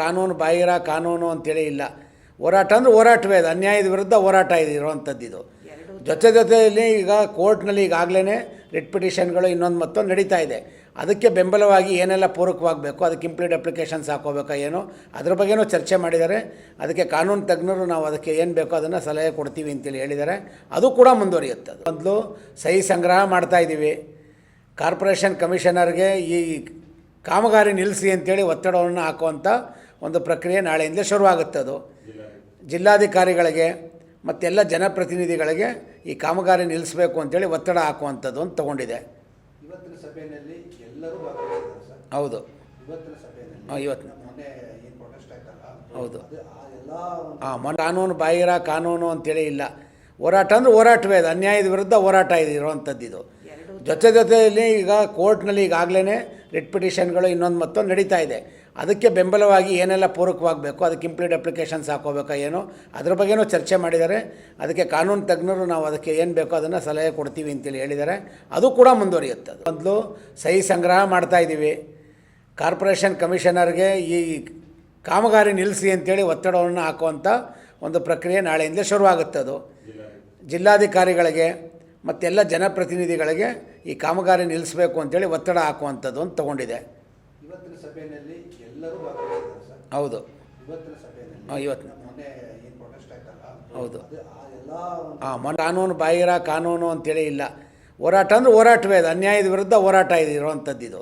ಕಾನೂನು ಬಾಹಿರ, ಕಾನೂನು ಅಂತೇಳಿ ಇಲ್ಲ. ಹೋರಾಟ ಅಂದರೆ ಹೋರಾಟವೇ ಅದು. ಅನ್ಯಾಯದ ವಿರುದ್ಧ ಹೋರಾಟ ಇದೆ ಇರುವಂಥದ್ದು ಇದು. ಜೊತೆ ಜೊತೆಯಲ್ಲಿ ಈಗ ಕೋರ್ಟ್ನಲ್ಲಿ ಈಗಾಗಲೇ ರಿಟ್ ಪಿಟಿಷನ್ಗಳು ಇನ್ನೊಂದು ಮತ್ತೊಂದು ನಡೀತಾ ಇದೆ. ಅದಕ್ಕೆ ಬೆಂಬಲವಾಗಿ ಏನೆಲ್ಲ ಪೂರಕವಾಗಬೇಕು, ಅದಕ್ಕೆ ಇಂಪ್ಲೀಟ್ ಅಪ್ಲಿಕೇಶನ್ಸ್ ಹಾಕೋಬೇಕಾ ಏನು, ಅದ್ರ ಬಗ್ಗೆನೂ ಚರ್ಚೆ ಮಾಡಿದ್ದಾರೆ. ಅದಕ್ಕೆ ಕಾನೂನು ತಜ್ಞರು ನಾವು ಅದಕ್ಕೆ ಏನು ಬೇಕೋ ಅದನ್ನು ಸಲಹೆ ಕೊಡ್ತೀವಿ ಅಂತೇಳಿ ಹೇಳಿದ್ದಾರೆ. ಅದು ಕೂಡ ಮುಂದುವರಿಯುತ್ತೆ. ಮೊದಲು ಸಹಿ ಸಂಗ್ರಹ ಮಾಡ್ತಾ ಇದ್ದೀವಿ. ಕಾರ್ಪೊರೇಷನ್ ಕಮಿಷನರ್ಗೆ ಈ ಕಾಮಗಾರಿ ನಿಲ್ಲಿಸಿ ಅಂತೇಳಿ ಒತ್ತಡವನ್ನು ಹಾಕುವಂಥ ಒಂದು ಪ್ರಕ್ರಿಯೆ ನಾಳೆಯಿಂದ ಶುರುವಾಗುತ್ತೆ ಅದು. ಜಿಲ್ಲಾಧಿಕಾರಿಗಳಿಗೆ ಮತ್ತೆಲ್ಲ ಜನಪ್ರತಿನಿಧಿಗಳಿಗೆ ಈ ಕಾಮಗಾರಿ ನಿಲ್ಲಿಸಬೇಕು ಅಂತೇಳಿ ಒತ್ತಡ ಹಾಕುವಂಥದ್ದು ಅಂತ ತಗೊಂಡಿದೆ. ಇವತ್ತಿನ ಸಭೆಯಲ್ಲಿ ಎಲ್ಲರೂ ಭಾಗವಹಿಸಿದ್ದಾರೆ ಸರ್. ಹೌದು. ಹಾಂ ಇವತ್ತು. ಮೊನ್ನೆ ಏನು ಪ್ರೊಟೆಸ್ಟ್ ಆಯ್ತಲ್ಲ? ಹೌದು. ಹಾಂ ಮೊನ್ನೆ ಕಾನೂನು ಬಾಹಿರ ಕಾನೂನು ಅಂತೇಳಿ ಇಲ್ಲ. ಹೋರಾಟ ಅಂದರೆ ಹೋರಾಟವೇ ಅದು. ಅನ್ಯಾಯದ ವಿರುದ್ಧ ಹೋರಾಟ ಇದೆ ಇರುವಂಥದ್ದು ಇದು. ಜೊತೆ ಜೊತೆಯಲ್ಲಿ ಈಗ ಕೋರ್ಟ್ನಲ್ಲಿ ಈಗಾಗಲೇ ರಿಟ್ ಪಿಟಿಷನ್ಗಳು ಇನ್ನೊಂದು ಮತ್ತೊಂದು ನಡೀತಾ ಇದೆ. ಅದಕ್ಕೆ ಬೆಂಬಲವಾಗಿ ಏನೆಲ್ಲ ಪೂರಕವಾಗಬೇಕು, ಅದಕ್ಕೆ ಇಂಪ್ಲೀಟ್ ಅಪ್ಲಿಕೇಶನ್ಸ್ ಹಾಕೋಬೇಕಾ ಏನೋ, ಅದ್ರ ಬಗ್ಗೆನೂ ಚರ್ಚೆ ಮಾಡಿದ್ದಾರೆ. ಅದಕ್ಕೆ ಕಾನೂನು ತಜ್ಞರು ನಾವು ಅದಕ್ಕೆ ಏನು ಬೇಕೋ ಅದನ್ನು ಸಲಹೆ ಕೊಡ್ತೀವಿ ಅಂತೇಳಿ ಹೇಳಿದ್ದಾರೆ. ಅದು ಕೂಡ ಮುಂದುವರಿಯುತ್ತೆ. ಅದು ಮೊದಲು ಸಹಿ ಸಂಗ್ರಹ ಮಾಡ್ತಾ ಇದ್ದೀವಿ. ಕಾರ್ಪೊರೇಷನ್ ಕಮಿಷನರ್ಗೆ ಈ ಕಾಮಗಾರಿ ನಿಲ್ಲಿಸಿ ಅಂತೇಳಿ ಒತ್ತಡವನ್ನು ಹಾಕುವಂಥ ಒಂದು ಪ್ರಕ್ರಿಯೆ ನಾಳೆಯಿಂದ ಶುರುವಾಗುತ್ತೆ ಅದು. ಜಿಲ್ಲಾಧಿಕಾರಿಗಳಿಗೆ ಮತ್ತೆಲ್ಲ ಜನಪ್ರತಿನಿಧಿಗಳಿಗೆ ಈ ಕಾಮಗಾರಿ ನಿಲ್ಲಿಸಬೇಕು ಅಂತೇಳಿ ಒತ್ತಡ ಹಾಕುವಂಥದ್ದು ಅಂತ ತೊಗೊಂಡಿದೆ. ಇವತ್ತಿನ ಸಭೆಯಲ್ಲಿ ಎಲ್ಲರೂ ಭಾಗವಹಿಸಿದ್ದಾರೆ ಸರ್. ಹೌದು. ಇವತ್ತಿನ ಸಭೆಯಲ್ಲಿ. ಹಾಂ ಇವತ್ತು. ಮೊನ್ನೆ ಏನು ಪ್ರೊಟೆಸ್ಟ್ ಆಯ್ತಲ್ಲ? ಹೌದು. ಅದು ಆ ಎಲ್ಲ ಹಾಂ ಮೊನ್ನೆ ಕಾನೂನು ಬಾಹಿರ ಕಾನೂನು ಅಂತೇಳಿ ಇಲ್ಲ. ಹೋರಾಟ ಅಂದರೆ ಹೋರಾಟವೇ ಅದು ಅನ್ಯಾಯದ ವಿರುದ್ಧ ಹೋರಾಟ ಇದೆ ಇರುವಂಥದ್ದು ಇದು.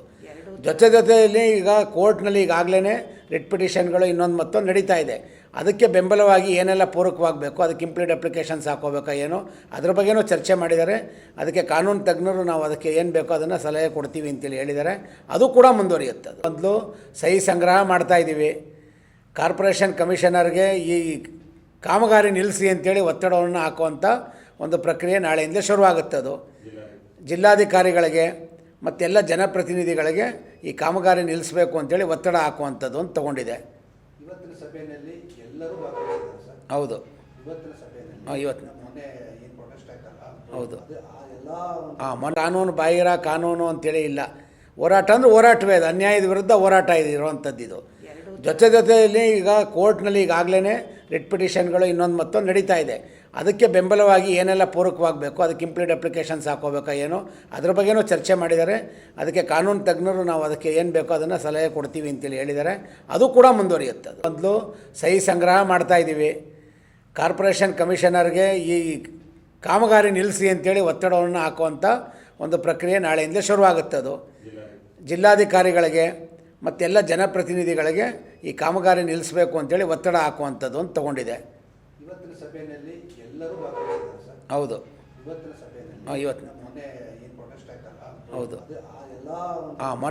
ಜೊತೆ ಜೊತೆಯಲ್ಲಿ ಈಗ ಕೋರ್ಟ್ನಲ್ಲಿ ಈಗಾಗಲೇ ರಿಟ್ ಪಿಟಿಷನ್ಗಳು ಇನ್ನೊಂದು ಮತ್ತೊಂದು ನಡೀತಾ ಇದೆ. ಅದಕ್ಕೆ ಬೆಂಬಲವಾಗಿ ಏನೆಲ್ಲ ಪೂರಕವಾಗಬೇಕು, ಅದಕ್ಕೆ ಇಂಪ್ಲೀಟ್ ಅಪ್ಲಿಕೇಶನ್ಸ್ ಹಾಕೋಬೇಕಾ ಏನೋ, ಅದ್ರ ಬಗ್ಗೆನೂ ಚರ್ಚೆ ಮಾಡಿದ್ದಾರೆ. ಅದಕ್ಕೆ ಕಾನೂನು ತಜ್ಞರು ನಾವು ಅದಕ್ಕೆ ಏನು ಬೇಕೋ ಅದನ್ನು ಸಲಹೆ ಕೊಡ್ತೀವಿ ಅಂತೇಳಿ ಹೇಳಿದ್ದಾರೆ. ಅದು ಕೂಡ ಮುಂದುವರಿಯುತ್ತೆ. ಅದು ಮೊದಲು ಸಹಿ ಸಂಗ್ರಹ ಮಾಡ್ತಾ ಇದ್ದೀವಿ. ಕಾರ್ಪೊರೇಷನ್ ಕಮಿಷನರ್ಗೆ ಈ ಕಾಮಗಾರಿ ನಿಲ್ಲಿಸಿ ಅಂತೇಳಿ ಒತ್ತಡವನ್ನು ಹಾಕುವಂಥ ಒಂದು ಪ್ರಕ್ರಿಯೆ ನಾಳೆಯಿಂದ ಶುರುವಾಗುತ್ತೆ ಅದು. ಜಿಲ್ಲಾಧಿಕಾರಿಗಳಿಗೆ ಮತ್ತೆಲ್ಲ ಜನಪ್ರತಿನಿಧಿಗಳಿಗೆ ಈ ಕಾಮಗಾರಿ ನಿಲ್ಲಿಸಬೇಕು ಅಂತೇಳಿ ಒತ್ತಡ ಹಾಕುವಂಥದ್ದು ಅಂತ ತೊಗೊಂಡಿದೆ. ಇವತ್ತಿನ ಸಭೆಯಲ್ಲಿ ಎಲ್ಲರೂ ಭಾಗವಹಿಸಿದ್ದಾರೆ ಸರ್. ಹೌದು. ಇವತ್ತಿನ ಸಭೆಯಲ್ಲಿ ಹಾಂ ಇವತ್ತು. ಮೊನ್ನೆ ಏನು ಪ್ರೊಟೆಸ್ಟ್ ಆಯ್ತಲ್ಲ ಹೌದು. ಅದು ಆ ಎಲ್ಲ ಹಾಂ ಮೊನ್ನೆ ಕಾನೂನು ಬಾಹಿರ ಕಾನೂನು ಅಂತೇಳಿ ಇಲ್ಲ. ಹೋರಾಟ ಅಂದರೆ ಹೋರಾಟವೇ ಅದು. ಅನ್ಯಾಯದ ವಿರುದ್ಧ ಹೋರಾಟ ಇದೆ ಇರುವಂಥದ್ದು ಇದು. ಜೊತೆ ಜೊತೆಯಲ್ಲಿ ಈಗ ಕೋರ್ಟ್ನಲ್ಲಿ ಈಗಾಗಲೇ ರಿಟ್ ಪಿಟಿಷನ್ಗಳು ಇನ್ನೊಂದು ಮತ್ತೊಂದು ನಡೀತಾ ಇದೆ. ಅದಕ್ಕೆ ಬೆಂಬಲವಾಗಿ ಏನೆಲ್ಲ ಪೂರಕವಾಗಬೇಕು, ಅದಕ್ಕೆ ಕಂಪ್ಲೀಟ್ ಅಪ್ಲಿಕೇಶನ್ಸ್ ಹಾಕೋಬೇಕಾ ಏನು, ಅದ್ರ ಬಗ್ಗೆನೂ ಚರ್ಚೆ ಮಾಡಿದ್ದಾರೆ. ಅದಕ್ಕೆ ಕಾನೂನು ತಜ್ಞರು ನಾವು ಅದಕ್ಕೆ ಏನು ಬೇಕೋ ಅದನ್ನು ಸಲಹೆ ಕೊಡ್ತೀವಿ ಅಂತೇಳಿ ಹೇಳಿದ್ದಾರೆ. ಅದು ಕೂಡ ಮುಂದುವರಿಯುತ್ತೆ. ಮೊದಲು ಸಹಿ ಸಂಗ್ರಹ ಮಾಡ್ತಾ ಇದ್ದೀವಿ. ಕಾರ್ಪೊರೇಷನ್ ಕಮಿಷನರ್ಗೆ ಈ ಕಾಮಗಾರಿ ನಿಲ್ಲಿಸಿ ಅಂತೇಳಿ ಒತ್ತಡವನ್ನು ಹಾಕುವಂಥ ಒಂದು ಪ್ರಕ್ರಿಯೆ ನಾಳೆಯಿಂದ ಶುರುವಾಗುತ್ತೆ ಅದು. ಜಿಲ್ಲಾಧಿಕಾರಿಗಳಿಗೆ ಮತ್ತೆಲ್ಲ ಜನಪ್ರತಿನಿಧಿಗಳಿಗೆ ಈ ಕಾಮಗಾರಿ ನಿಲ್ಲಿಸಬೇಕು ಅಂತೇಳಿ ಒತ್ತಡ ಹಾಕುವಂಥದ್ದು ಅಂತ ತಗೊಂಡಿದೆ. ಇವತ್ತಿನ ಸಭೆಯಲ್ಲಿ ಎಲ್ಲರೂ ಹೌದು. ಇವತ್ತಿನ ಇವತ್ತು. ಹೌದು. ಹಾಂ ಮೊನ್ನೆ